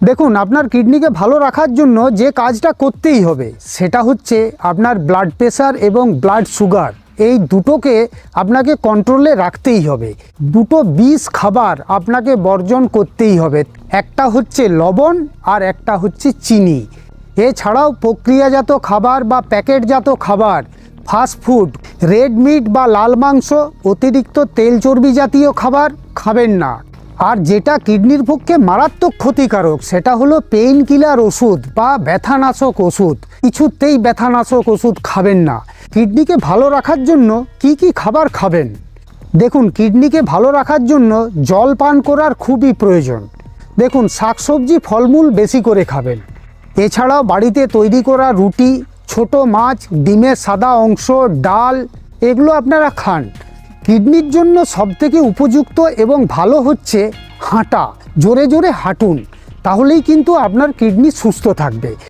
দেখুন, আপনার কিডনিকে ভালো রাখার জন্য যে কাজটা করতেই হবে, সেটা হচ্ছে আপনার ব্লাড প্রেশার এবং ব্লাড সুগার এই দুটোকে আপনাকে কন্ট্রোলে রাখতেই হবে। দুটো বিষ খাবার আপনাকে বর্জন করতেই হবে। একটা হচ্ছে লবণ আর একটা হচ্ছে চিনি। এছাড়াও প্রক্রিয়াজাত খাবার বা প্যাকেটজাত খাবার ফাস্ট ফুড রেড মিট বা লাল মাংস, অতিরিক্ত তেল চর্বি জাতীয় খাবার খাবেন না। আর যেটা কিডনির পক্ষে মারাত্মক ক্ষতিকারক, সেটা হলো পেইন কিলার ওষুধ বা ব্যথানাশক ওষুধ। কিছুতেই ব্যথানাশক ওষুধ খাবেন না। কিডনিকে ভালো রাখার জন্য কি কি খাবার খাবেন? দেখুন, কিডনিকে ভালো রাখার জন্য জল পান করার খুবই প্রয়োজন। দেখুন, শাকসবজি, ফলমূল বেশি করে খাবেন। এছাড়াও বাড়িতে তৈরি করা রুটি, ছোট মাছ, ডিমের সাদা অংশ, ডাল, এগুলো আপনারা খান। কিডনির জন্য সবথেকে উপযুক্ত এবং ভালো হচ্ছে হাঁটা। জোরে জোরে হাঁটুন। তাহলেই কিন্তু আপনার কিডনি সুস্থ থাকবে।